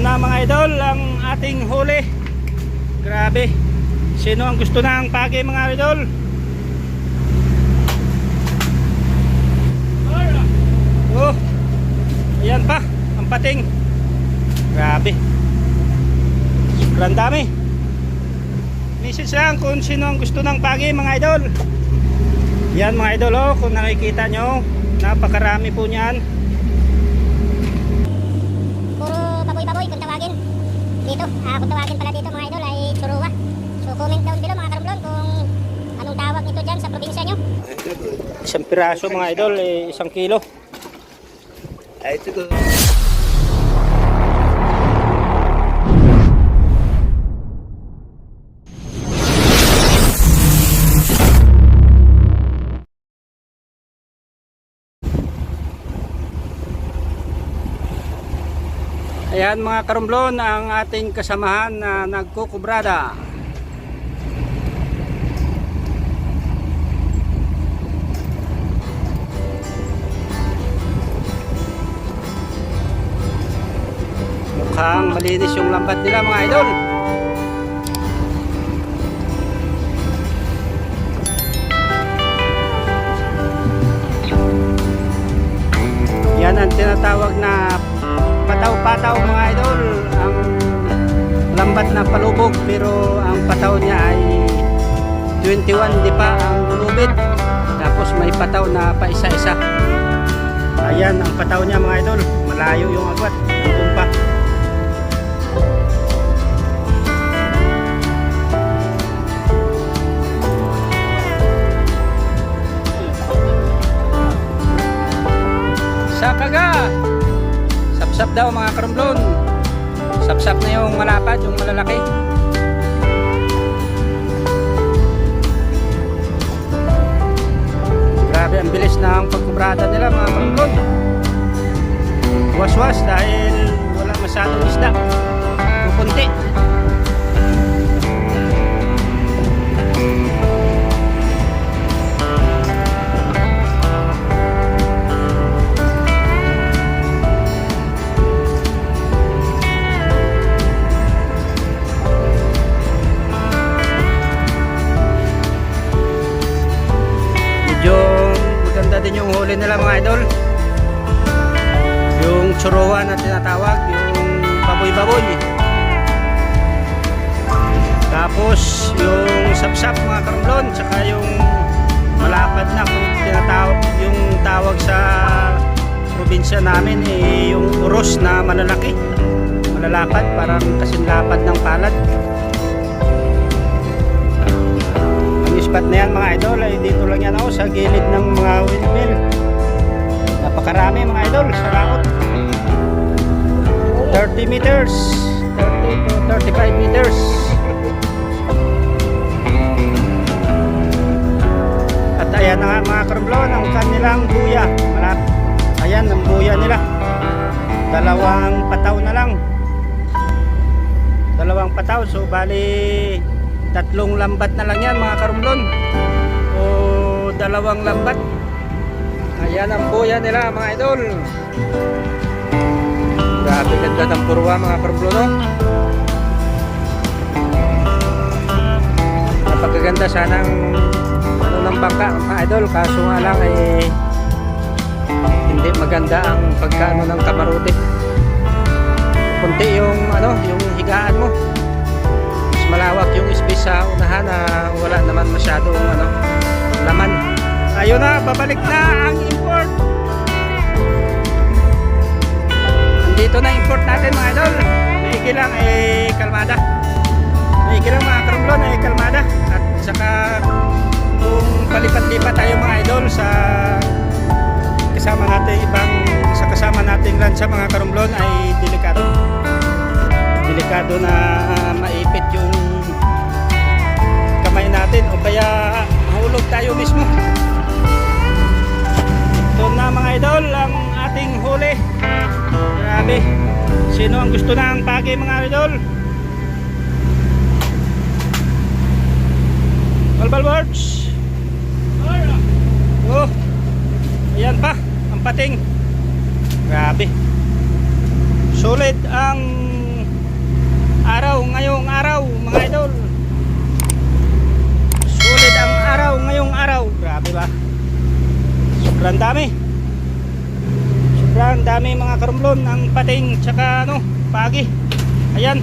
na mga idol ang ating huli. Grabe. Sino ang gusto ng pagi mga idol? Oh. Ayan pa, ang pating. Grabe. Sobrang dami. Message lang kung sino ang gusto ng pagi mga idol. Yan mga idol oh, kung nakikita nyo, napakarami po niyan. Puro baboy-baboy kung tawagin. Dito, ah, kung tawagin pala dito mga idol ay churuwa. So comment down below mga karumblon kung anong tawag nito dyan sa probinsya nyo. Isang piraso mga idol, eh, isang kilo. Ay, ito Ayan mga karumblon ang ating kasamahan na nagkukubrada. Mukhang malinis yung lambat nila mga idol. 21 di pa ang lubid. Tapos may pataw na pa isa-isa. Ayan ang pataw niya mga idol. Malayo yung agwat. Nandun pa. Sakaga! Sapsap daw mga karumblon. Sapsap na yung malapad, yung malalaki. Ang bilis ang pagkubrada nila mga karumblon. Waswas dahil wala masyadong isda. Kukunti. Maganda din yung huli nila mga idol. Yung churuwa na tinatawag, yung baboy-baboy. Tapos yung sapsap mga karumblon, tsaka yung malapad na kung tinatawag yung tawag sa probinsya namin eh, yung uros na malalaki. Malalapad, parang kasing lapad ng palad. Spot na yan mga idol ay dito lang yan ako sa gilid ng mga windmill. Napakarami mga idol sa laot. 30 meters, 30 to 35 meters. At ayan na nga mga karumblon ang kanilang buya. Malap. Ayan ang buya nila. Dalawang pataw na lang. Dalawang pataw. So bali tatlong lambat na lang yan mga karumblon o dalawang lambat. Ayan ang buya nila mga idol. Grabe ganda ng purwa mga karumblon no? napakaganda sanang ano ng bangka mga idol. Kaso nga lang eh hindi maganda ang pagkaano ng kamarote. Kunti yung ano yung higaan mo malawak yung space sa unahan na wala naman masyadong ano, laman. Ayun na, babalik na ang import. Andito na import natin mga idol. Maigi lang eh kalmada. Maigi lang mga karumblon eh kalmada. At saka kung palipat-lipat tayo mga idol sa kasama natin ibang sa kasama nating lansa mga karumblon ay delikado delikado na maipit yung kamay natin o kaya mahulog tayo mismo. Ito na mga idol ang ating huli. Grabe. Sino ang gusto ng pagi mga idol? Balbal words oh ayan pa ang pating. Grabe. Sulit ang araw ngayong araw mga idol. Sulit ang araw ngayong araw. Grabe ba? Sobrang dami. Sobrang dami mga karumblon ang pating tsaka ano, pagi. Ayan.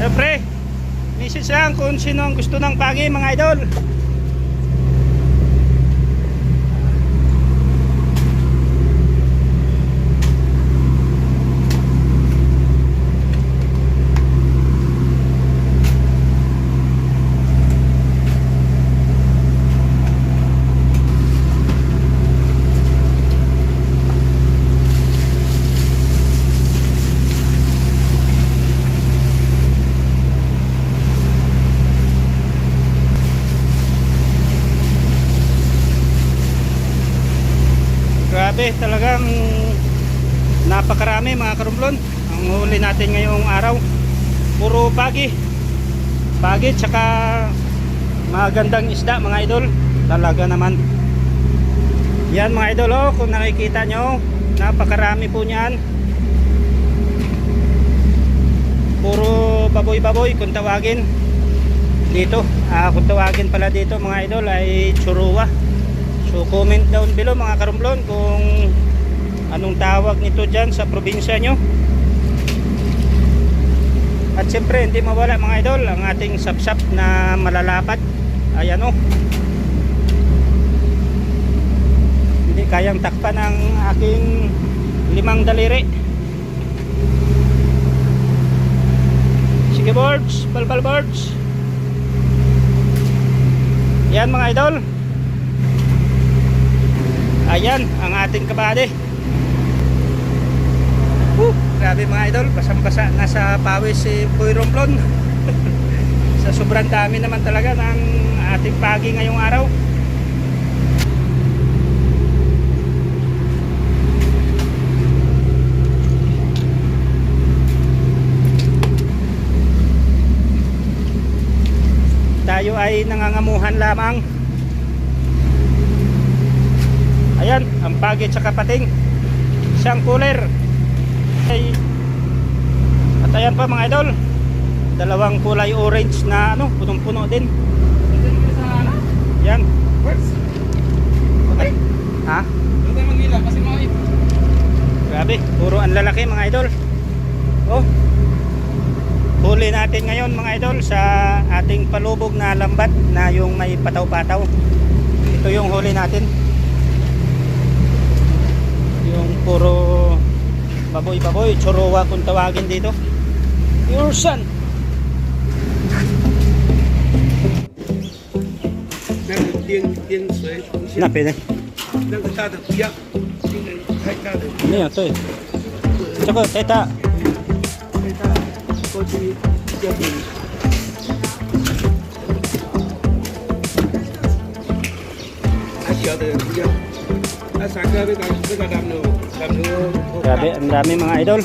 Siyempre, message lang kung sino ang gusto ng pagi mga idol. Grabe, talagang napakarami mga karumblon. Ang huli natin ngayong araw. Puro pagi. Pagi tsaka magandang isda mga idol. Talaga naman. Yan mga idol oh, kung nakikita nyo, napakarami po niyan. Puro baboy-baboy kung tawagin. Dito, ah, kung tawagin pala dito mga idol ay churuwa. So comment down below mga karumblon kung anong tawag nito dyan sa probinsya nyo. At siyempre hindi mawala mga idol ang ating sapsap na malalapat. Ayan o. Hindi kayang takpan ang aking limang daliri. Sige boards, balbal boards. Yan mga idol. Ayan, ang ating kabady. Woo, grabe mga idol, basang-basa nasa pawis si Boy Romblon. sa sobrang dami naman talaga ng ating pagi ngayong araw. Tayo ay nangangamuhan lamang. Pagi tsaka pating. Isang cooler. Ay, at ayan pa mga idol. Dalawang kulay orange na ano, punong-puno din. Yan. Ha? Grabe, puro ang lalaki mga idol. Oh. Huli natin ngayon mga idol sa ating palubog na lambat na yung may pataw-pataw. Ito yung huli natin puro baboy baboy chorowa kung tawagin dito. Your son. Na pwede. Ano yun ito eh tsaka teta. Hãy subscribe cho kênh Ghiền Mì Gõ Để không bỏ lỡ những video hấp dẫn Grabe, ang dami mga idol.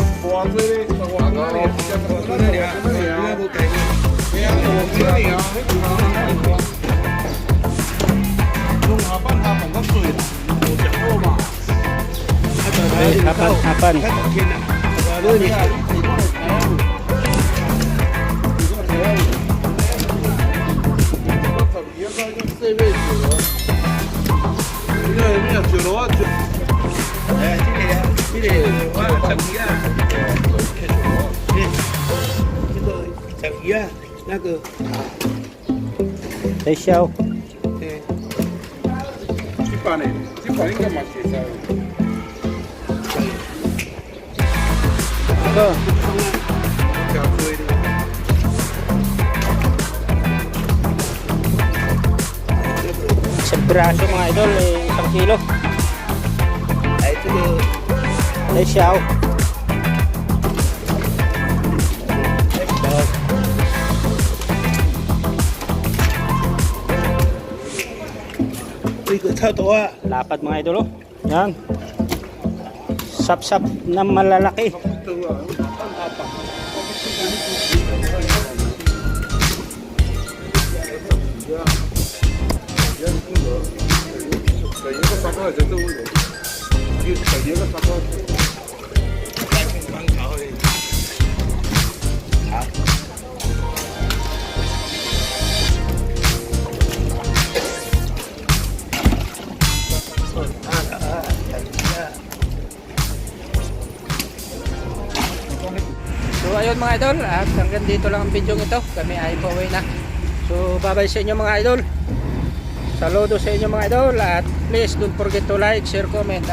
Hapan, hapan. Hapan. 자기야 나그 대쇼 네 집안에 집안인가 맛있어 이거 Seberang semua itu 5 kilo để sau ikut tổ ah. Lapat mga idolo. Yan. Sap-sap na malalaki. Yan. Yan. Yan. Yan. Yan. Yan. Yan. Mga idol, at hanggang dito lang ang video ito. Kami ay pauwi na. So bye bye sa inyo mga idol. Saludo sa inyo mga idol at please don't forget to like, share, comment